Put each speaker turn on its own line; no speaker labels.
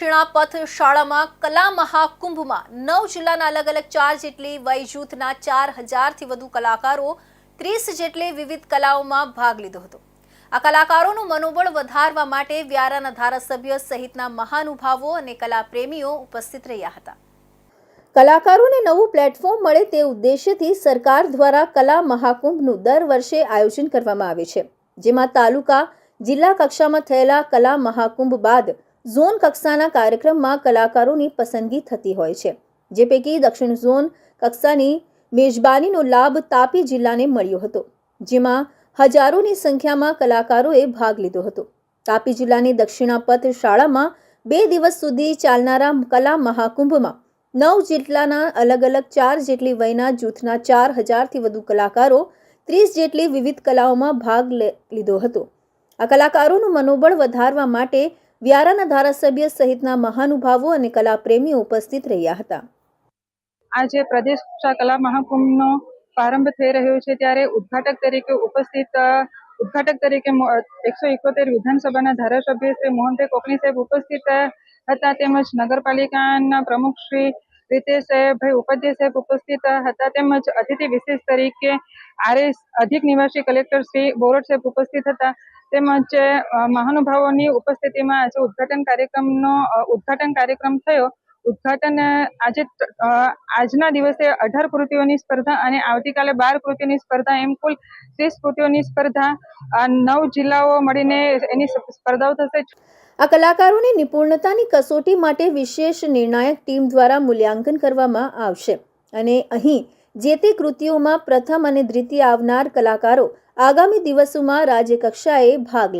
દક્ષિણાપથ શાળામાં કલા મહાકુંભમાં નવ જિલ્લાના અલગ અલગ ચાર જેટલી વય જૂથના ચાર હજારથી વધુ કલાકારો ત્રીસ જેટલી વિવિધ કલાઓમાં ભાગ લીધો હતો. આ કલાકારોનું મનોબળ વધારવા માટે વ્યારાના ધારાસભ્ય સહિતના મહાનુભાવો અને કલાપ્રેમીઓ ઉપસ્થિત રહ્યા હતા. કલાકારોને નવું પ્લેટફોર્મ મળે તે ઉદ્દેશ્યથી સરકાર દ્વારા કલા મહાકુંભનું દર વર્ષે આયોજન કરવામાં આવે છે, જેમાં તાલુકા, જિલ્લા કક્ષામાં થયેલા કલા મહાકુંભ બાદ ઝોન કક્ષાના કાર્યક્રમમાં કલાકારોની પસંદગી થતી હોય છે, જે પૈકી દક્ષિણ ઝોન કક્ષાની મેજબાનીનો લાભ તાપી જિલ્લાને મળ્યો હતો, જેમાં હજારોની સંખ્યામાં કલાકારોએ ભાગ લીધો હતો. તાપી જિલ્લાની દક્ષિણાપથ શાળામાં બે દિવસ સુધી ચાલનારા કલા મહાકુંભમાં નવ જેટલાના અલગ અલગ ચાર જેટલી વયના જૂથના ચાર હજારથી વધુ કલાકારો ત્રીસ જેટલી વિવિધ કલાઓમાં ભાગ લીધો હતો. આ કલાકારોનું મનોબળ વધારવા માટે વ્યારાના ધારાસભ્ય સહિતના મહાનુભાવો અને કલાપ્રેમીઓ ઉપસ્થિત રહ્યા હતા.
આજે પ્રદેશ કલા મહાકુંભનો પ્રારંભ થઈ રહ્યો છે ત્યારે ઉદ્ઘાટક તરીકે ઉપસ્થિત ઉદ્ઘાટક તરીકે એકસો એકોતેર વિધાનસભાના ધારાસભ્ય શ્રી મોહનભાઈ કોકણી સાહેબ ઉપસ્થિત હતા. તેમજ નગરપાલિકાના પ્રમુખ શ્રી રીતેશભાઈ ઉપાધ્યાય સાહેબ ઉપસ્થિત હતા. તેમજ અતિથિ વિશેષ તરીકે આરએસ અધિક નિવાસી કલેક્ટર શ્રી બોરડ સાહેબ ઉપસ્થિત હતા. તેમજ મહાનુભાવોની ઉપસ્થિતિમાં આજે ઉદ્ઘાટન કાર્યક્રમનો ઉદ્ઘાટન કાર્યક્રમ થયો. ઉદ્ઘાટન આજે આજના દિવસે અઢાર કૃતિઓની સ્પર્ધા અને આવતીકાલે બાર કૃતિઓની સ્પર્ધા એમ કુલ ત્રીસ કૃતિઓની સ્પર્ધા નવ જિલ્લાઓ મળીને એની સ્પર્ધાઓ થશે.
આ કલાકારોની નિપુણતાની કસોટી માટે વિશેષ નિર્ણાયક ટીમ દ્વારા મૂલ્યાંકન કરવામાં આવશે. અને અહીં જે તે કૃતિઓમાં પ્રથમ અને દ્વિતીય આવનાર કલાકારો આગામી દિવસોમાં રાજ્ય કક્ષાએ ભાગ લે